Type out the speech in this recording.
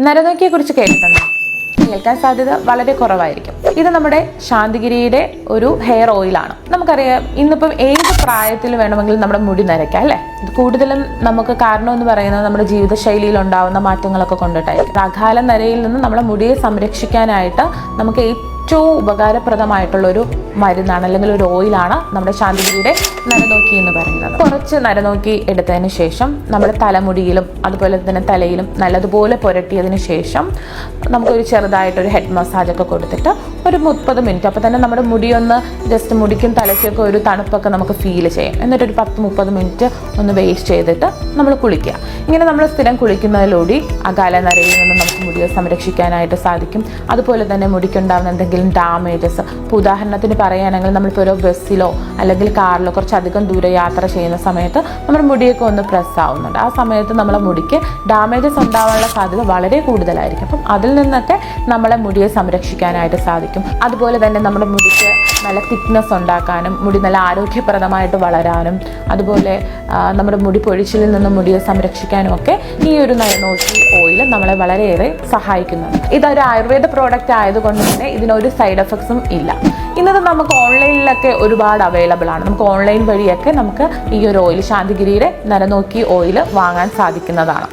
നരനോക്കിയെ കുറിച്ച് കേട്ടിട്ടുണ്ടോ? കേൾക്കാൻ സാധ്യത വളരെ കുറവായിരിക്കും. ഇത് നമ്മുടെ ശാന്തിഗിരിയുടെ ഒരു ഹെയർ ഓയിലാണ് നമുക്കറിയാം ഇന്നിപ്പം ഏത് പ്രായത്തിൽ വേണമെങ്കിലും നമ്മുടെ മുടി നരയ്ക്കാം അല്ലേ? ഇത് കൂടുതലും നമുക്ക് കാരണം എന്ന് പറയുന്നത് നമ്മുടെ ജീവിതശൈലിയിൽ ഉണ്ടാവുന്ന മാറ്റങ്ങളൊക്കെ കൊണ്ടിട്ടായിരിക്കും. അകാല നരയിൽ നിന്ന് നമ്മുടെ മുടിയെ സംരക്ഷിക്കാനായിട്ട് നമുക്ക് ഏറ്റവും ഉപകാരപ്രദമായിട്ടുള്ള ഒരു മരുന്നാണ് അല്ലെങ്കിൽ ഒരു ഓയിലാണ് നമ്മുടെ ശാന്തിഗിരിയുടെ നരനോക്കി എന്ന് പറയുന്നത്. കുറച്ച് നരനോക്കി എടുത്തതിന് ശേഷം നമ്മുടെ തലമുടിയിലും അതുപോലെ തന്നെ തലയിലും നല്ലതുപോലെ പുരട്ടിയതിന് ശേഷം നമുക്കൊരു ചെറുതായിട്ടൊരു ഹെഡ് മസാജൊക്കെ കൊടുത്തിട്ട് ഒരു മുപ്പത് മിനിറ്റ്. അപ്പോൾ തന്നെ നമ്മുടെ മുടിയൊന്ന് ജസ്റ്റ് മുടിക്കും തലയ്ക്കൊക്കെ ഒരു തണുപ്പൊക്കെ നമുക്ക് ഫീൽ ചെയ്യാം. എന്നിട്ട് ഒരു പത്ത് മുപ്പത് മിനിറ്റ് ഒന്ന് വേസ്റ്റ് ചെയ്തിട്ട് നമ്മൾ കുളിക്കുക. ഇങ്ങനെ നമ്മൾ സ്ഥിരം കുളിക്കുന്നതിലൂടെ അകാല നരയിൽ നിന്ന് നമുക്ക് മുടിയെ സംരക്ഷിക്കാനായിട്ട് സാധിക്കും. അതുപോലെ തന്നെ മുടിക്കുണ്ടാകുന്ന എന്തെങ്കിലും ഡാമേജസ് ഇപ്പോൾ ഉദാഹരണത്തിന് പറയുകയാണെങ്കിൽ നമ്മളിപ്പോൾ ഒരു ബസ്സിലോ അല്ലെങ്കിൽ കാറിലോ കുറച്ചധികം ദൂരെ യാത്ര ചെയ്യുന്ന സമയത്ത് നമ്മുടെ മുടിയൊക്കെ ഒന്ന് പ്രസ് ആവുന്നുണ്ട്. ആ സമയത്ത് നമ്മളെ മുടിക്ക് ഡാമേജസ് ഉണ്ടാവാനുള്ള സാധ്യത വളരെ കൂടുതലായിരിക്കും. അപ്പം അതിൽ നിന്നൊക്കെ നമ്മളെ മുടിയെ സംരക്ഷിക്കാനായിട്ട് സാധിക്കും. അതുപോലെ തന്നെ നമ്മുടെ മുടിക്ക് നല്ല തിക്നെസ് ഉണ്ടാക്കാനും മുടി നല്ല ആരോഗ്യപ്രദമായിട്ട് വളരാനും അതുപോലെ നമ്മുടെ മുടി പൊഴിച്ചിലിൽ നിന്ന് മുടിയെ സംരക്ഷിക്കാനും ഒക്കെ ഈ ഒരു നയനോക്കി ഓയിൽ നമ്മളെ വളരെയേറെ സഹായിക്കുന്നുണ്ട്. ഇതൊരു ആയുർവേദ പ്രോഡക്റ്റ് ആയതുകൊണ്ട് തന്നെ ഇതിനൊരു സൈഡ് എഫക്ട്സും ഇല്ല. ഇന്നത് നമുക്ക് ഓൺലൈനിലൊക്കെ ഒരുപാട് അവൈലബിൾ ആണ്. നമുക്ക് ഓൺലൈൻ വഴിയൊക്കെ നമുക്ക് ഈ ഒരു ഓയിൽ ശാന്തിഗിരിയുടെ നരനോക്കി ഓയിൽ വാങ്ങാൻ സാധിക്കുന്നതാണ്.